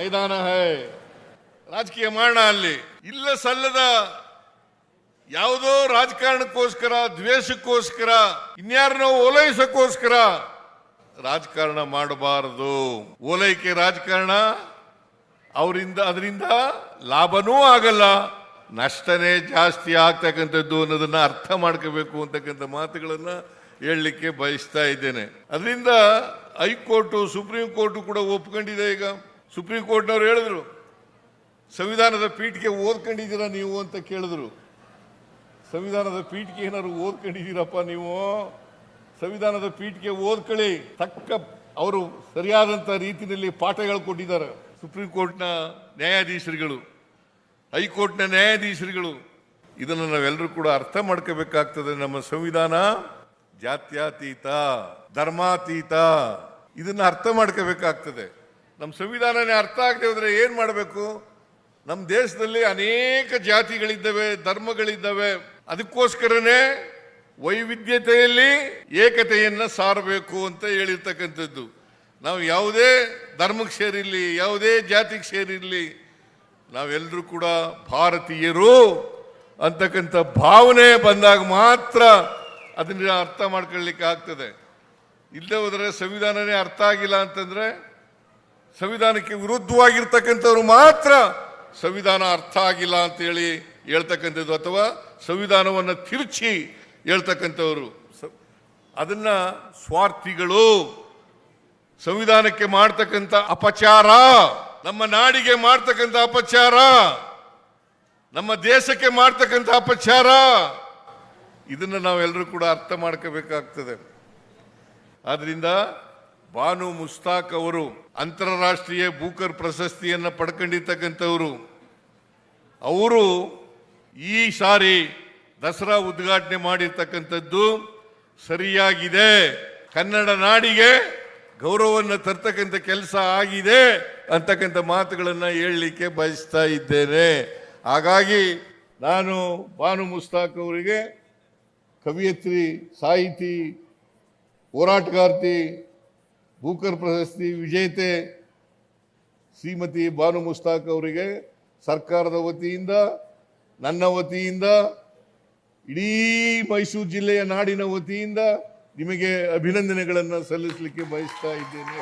ಮೈದಾನ ಹೈ. ರಾಜಕೀಯ ಮಾಡೋಣ ಅಲ್ಲಿ. ಇಲ್ಲ ಸಲ್ಲದ ಯಾವುದೋ ರಾಜಕಾರಣಕ್ಕೋಸ್ಕರ, ದ್ವೇಷಕ್ಕೋಸ್ಕರ, ಇನ್ಯಾರನ್ನೋ ಓಲೈಸಕ್ಕೋಸ್ಕರ ರಾಜಕಾರಣ ಮಾಡಬಾರದು. ಓಲೈಕೆ ರಾಜಕಾರಣ, ಅವರಿಂದ, ಅದರಿಂದ ಲಾಭನೂ ಆಗಲ್ಲ. ನಷ್ಟನೇ ಜಾಸ್ತಿ ಆಗ್ತಕ್ಕಂಥದ್ದು ಅನ್ನೋದನ್ನ ಅರ್ಥ ಮಾಡ್ಕೋಬೇಕು ಅಂತಕ್ಕಂಥ ಮಾತುಗಳನ್ನ ಹೇಳಲಿಕ್ಕೆ ಬಯಸ್ತಾ ಇದ್ದೇನೆ. ಅದರಿಂದ ಹೈಕೋರ್ಟು, ಸುಪ್ರೀಂ ಕೋರ್ಟು ಕೂಡ ಒಪ್ಕೊಂಡಿದೆ ಈಗ. ಸುಪ್ರೀಂ ಕೋರ್ಟ್ನವ್ರು ಹೇಳಿದ್ರು, ಸಂವಿಧಾನದ ಪೀಠಕ್ಕೆ ಓದ್ಕೊಂಡಿದ್ದೀರಾ ನೀವು ಅಂತ ಕೇಳಿದ್ರು. ಸಂವಿಧಾನದ ಪೀಠಕ್ಕೆ ಏನಾದ್ರು ಓದ್ಕೊಂಡಿದ್ದೀರಪ್ಪ ನೀವು? ಸಂವಿಧಾನದ ಪೀಠಕ್ಕೆ ಓದ್ಕೊಳ್ಳಿ. ತಕ್ಕ ಅವರು ಸರಿಯಾದಂಥ ರೀತಿಯಲ್ಲಿ ಪಾಠಗಳು ಕೊಟ್ಟಿದ್ದಾರೆ ಸುಪ್ರೀಂ ಕೋರ್ಟ್ನ ನ್ಯಾಯಾಧೀಶರುಗಳು, ಹೈಕೋರ್ಟ್ನ ನ್ಯಾಯಾಧೀಶರುಗಳು. ಇದನ್ನು ನಾವೆಲ್ಲರೂ ಕೂಡ ಅರ್ಥ ಮಾಡ್ಕೋಬೇಕಾಗ್ತದೆ ನಮ್ಮ ಸಂವಿಧಾನ. ಜಾತ್ಯಾತೀತ, ಧರ್ಮಾತೀತ, ಇದನ್ನು ಅರ್ಥ ಮಾಡ್ಕೋಬೇಕಾಗ್ತದೆ. ನಮ್ಮ ಸಂವಿಧಾನನೇ ಅರ್ಥ ಆಗದೆ ಹೋದರೆ ಏನು ಮಾಡಬೇಕು? ನಮ್ಮ ದೇಶದಲ್ಲಿ ಅನೇಕ ಜಾತಿಗಳಿದ್ದಾವೆ, ಧರ್ಮಗಳಿದ್ದಾವೆ. ಅದಕ್ಕೋಸ್ಕರನೇ ವೈವಿಧ್ಯತೆಯಲ್ಲಿ ಏಕತೆಯನ್ನು ಸಾರಬೇಕು ಅಂತ ಹೇಳಿರ್ತಕ್ಕಂಥದ್ದು. ನಾವು ಯಾವುದೇ ಧರ್ಮಕ್ಕೆ ಸೇರಿರಲಿ, ಯಾವುದೇ ಜಾತಿಗೆ ಸೇರಿರಲಿ ನಾವೆಲ್ಲರೂ ಕೂಡ ಭಾರತೀಯರು ಅಂತಕ್ಕಂಥ ಭಾವನೆ ಬಂದಾಗ ಮಾತ್ರ ಅದನ್ನ ಅರ್ಥ ಮಾಡ್ಕೊಳ್ಳಿಕ್ಕೆ ಆಗ್ತದೆ. ಇಲ್ಲದೆ ಹೋದರೆ ಸಂವಿಧಾನನೇ ಅರ್ಥ ಆಗಿಲ್ಲ ಅಂತಂದ್ರೆ ಸಂವಿಧಾನಕ್ಕೆ ವಿರುದ್ಧವಾಗಿರ್ತಕ್ಕಂಥವ್ರು ಮಾತ್ರ ಸಂವಿಧಾನ ಅರ್ಥ ಆಗಿಲ್ಲ ಅಂತೇಳಿ ಹೇಳ್ತಕ್ಕಂಥದ್ದು ಅಥವಾ ಸಂವಿಧಾನವನ್ನು ತಿರುಚಿ ಹೇಳ್ತಕ್ಕಂಥವ್ರು. ಅದನ್ನ ಸ್ವಾರ್ಥಿಗಳು ಸಂವಿಧಾನಕ್ಕೆ ಮಾಡ್ತಕ್ಕಂಥ ಅಪಚಾರ, ನಮ್ಮ ನಾಡಿಗೆ ಮಾಡ್ತಕ್ಕಂಥ ಅಪಚಾರ, ನಮ್ಮ ದೇಶಕ್ಕೆ ಮಾಡ್ತಕ್ಕಂಥ ಅಪಚಾರ, ಇದನ್ನು ನಾವೆಲ್ಲರೂ ಕೂಡ ಅರ್ಥ ಮಾಡ್ಕೋಬೇಕಾಗ್ತದೆ. ಆದ್ರಿಂದ ಬಾನು ಮುಸ್ತಾಕ್ ಅವರು ಅಂತಾರಾಷ್ಟ್ರೀಯ ಬೂಕರ್ ಪ್ರಶಸ್ತಿಯನ್ನು ಪಡ್ಕೊಂಡಿರ್ತಕ್ಕಂಥವರು. ಅವರು ಈ ಸಾರಿ ದಸರಾ ಉದ್ಘಾಟನೆ ಮಾಡಿರ್ತಕ್ಕಂಥದ್ದು ಸರಿಯಾಗಿದೆ. ಕನ್ನಡ ನಾಡಿಗೆ ಗೌರವವನ್ನು ತರ್ತಕ್ಕಂಥ ಕೆಲಸ ಆಗಿದೆ ಅಂತಕ್ಕಂಥ ಮಾತುಗಳನ್ನು ಹೇಳಲಿಕ್ಕೆ ಬಯಸ್ತಾ ಇದ್ದೇನೆ. ಹಾಗಾಗಿ ನಾನು ಬಾನು ಮುಸ್ತಾಕ್ ಅವರಿಗೆ ಕವಿಯತ್ರಿ, ಸಾಹಿತಿ, ಹೋರಾಟಗಾರ್ತಿ ಬೂಕರ್ ಪ್ರಶಸ್ತಿ ವಿಜೇತೆ ಶ್ರೀಮತಿ ಬಾನು ಮುಸ್ತಾಕ್ ಅವರಿಗೆ ಸರ್ಕಾರದ ವತಿಯಿಂದ, ನನ್ನ ವತಿಯಿಂದ, ಇಡೀ ಮೈಸೂರು ಜಿಲ್ಲೆಯ ನಾಡಿನ ವತಿಯಿಂದ ನಿಮಗೆ ಅಭಿನಂದನೆಗಳನ್ನು ಸಲ್ಲಿಸಲಿಕ್ಕೆ ಬಯಸ್ತಾ ಇದ್ದೇನೆ.